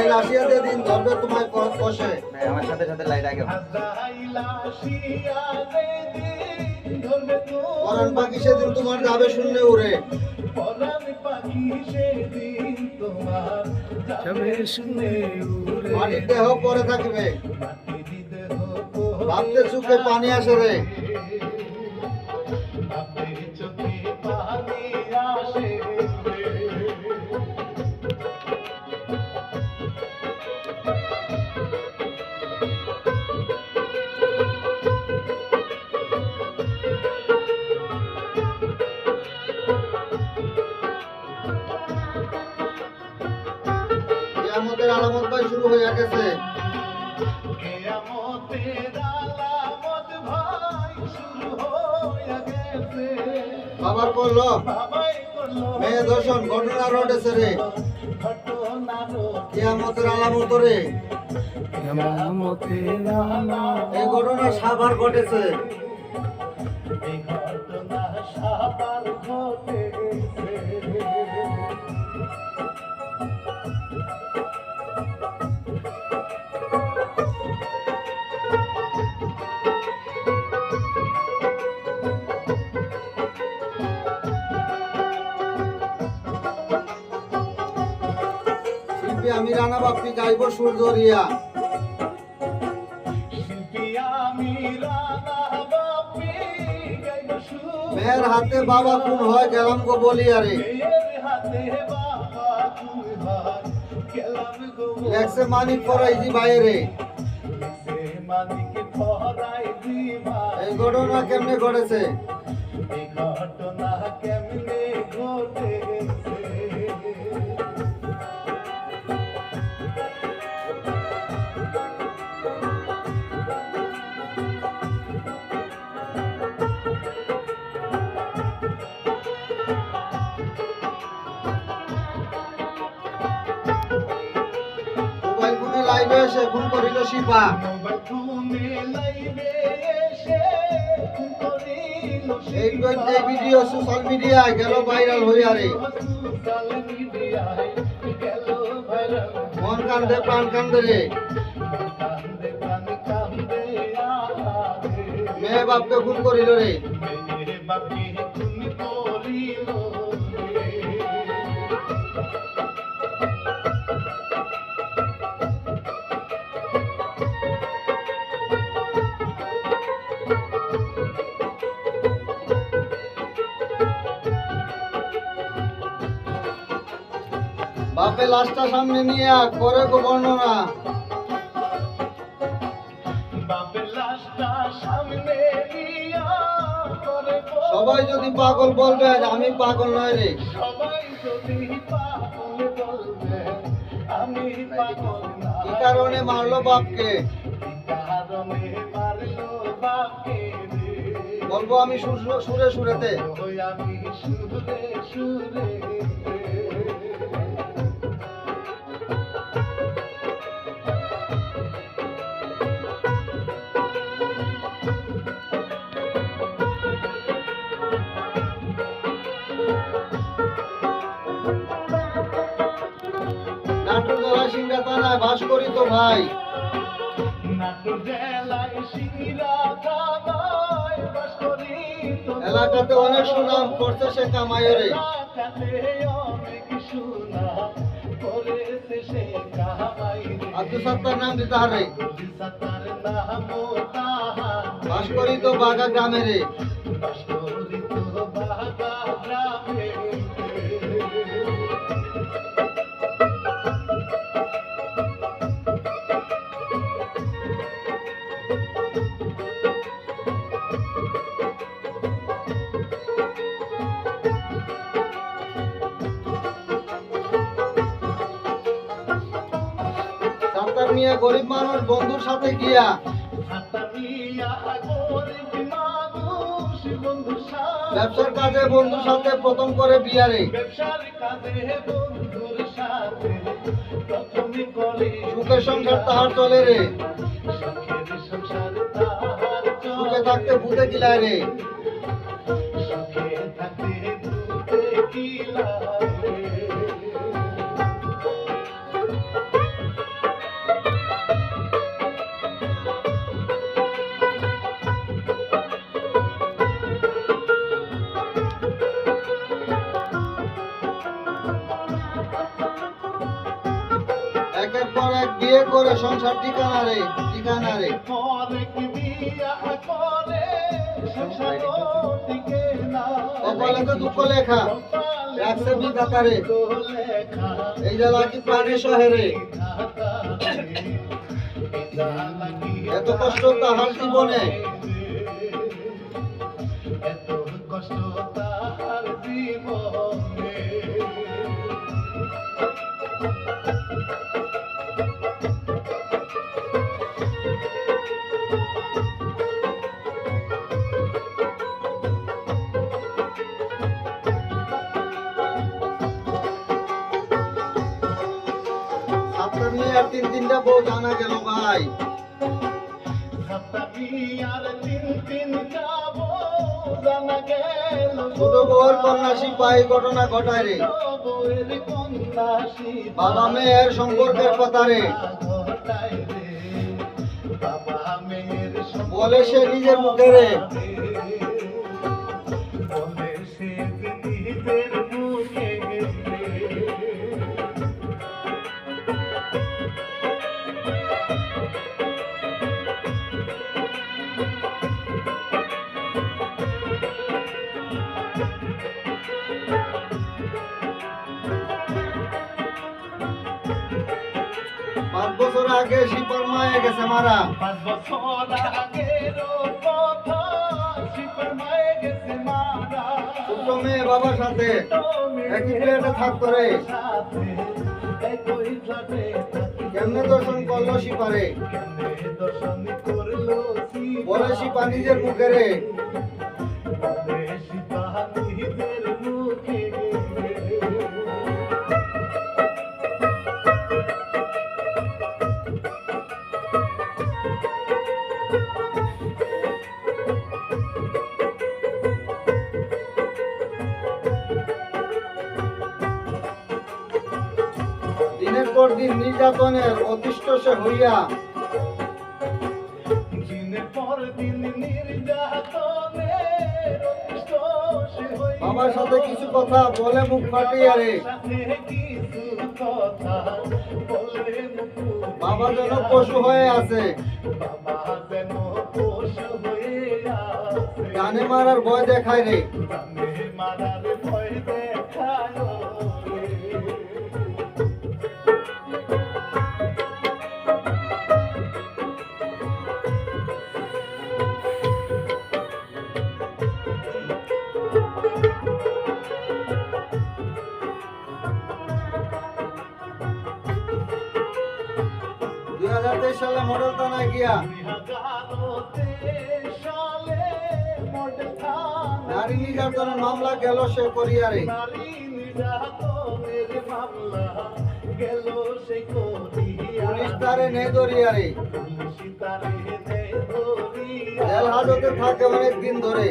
এই লাশিয়াতে দিন ধরবে তোমায় কষে। আমার সাথে সাথে লাইট আগে পাখি সেদিন তোমার যাবে শূন্য উড়ে। মাটির দেহ পরে থাকবে। ভাবতে চুকে পানি আসে রে। কিয়ামতের আলামত ভাই শুরু হয়ে গেছে। বাবার করল মেয়ে দর্শন ঘটনা ঘটেছে রে। কিয়ামতের আলামত রে। এই ঘটনা সাবার ঘটেছে। শিল্পী আমি রানা বাপ্পি গাইব সুর ধরিয়া মেয়ের হাতে বাবা খুন হয় গেলাম গো বলিয়া রে লেখছে মানিক ফরাইজি বাইরে। এই ঘটনা কেমনে ঘটেছে? ঘটনা কেমনে ঘটেছে? লাইভে এসে ফোন করিল শিপা। এই ভিডিও সোশ্যাল মিডিয়ায় গেল ভাইরাল হইয়া রে মন কান্দে, প্রাণ কান্দে রে। মেয়ে বাপকে খুন করিল রে। বাপে লাশটা সামনে নিয়ে করে গো বর্ণনা। সবাই যদি পাগল বলবে আমি পাগল নয় রে। কি কারণে মারলো বাপকে? বলব আমি সুরে সুরেতে। আমি সুরে সুরে। থানায় বাস করি তো ভাই। জেলায় এলাকাতে অনেক সুনাম করছে সে কামাইরে এলাকাতে অনেক সুনাম করেছে সে কামাই রে। আব্দুল সত্তার নাম দিতে বাস করি তো বাগা গ্রামে সত্তার গরিব মানুষ বন্ধুর সাথে গিয়া ব্যবসার কাজে বন্ধুর সাথে প্রথম করে বিয়ারে। ব্যবসার কাজে বন্ধুর সাথে প্রথমে করে সুখে সংসার তাহার চলে রে। সুখের সুখে থাকতে ভূতে গিলায় রে। করে সংসার ঠিকানা রে ঠিকানা রে। কপালে তো দুঃখ লেখা, রাখছে বিধাতারে এই যে কি প্রাণী শহরে। এত কষ্ট তাহার জীবনে। তিন তিনটা বউ জানা গেল ভাই। ছোট বউর কন্যাসী পাই ঘটনা ঘটায় রে। বউয়ের বাবা মেয়ের সম্পর্কের কথা রে। বলে সে নিজের মুখে রে। বছর আগে শিপার মায়ে গেছে মারা। পাঁচ বছর ছোট মেয়ে বাবার সাথে একই প্লেটে থাকতো রে। কেমনে দর্শন করল শিপারে? বলে শিপা নিজের মুখে রে। শিপা নিজের দিন নির্যাতনের অতিষ্ঠ সে হইয়া। বাবার সাথে কিছু কথা বলে মুখ ফাটিয়া রে। হয়ে বাবা যেন পশু হয়ে আছে। গানে মারার ভয় দেখায় রে। সালে মডেল থানায় গিয়া। নারী নির্যাতনের মামলা গেল সে করিয়া রে নারী নির্যাতনের মামলা গেল সে করিয়া পুলিশ থাকে অনেক দিন ধরে।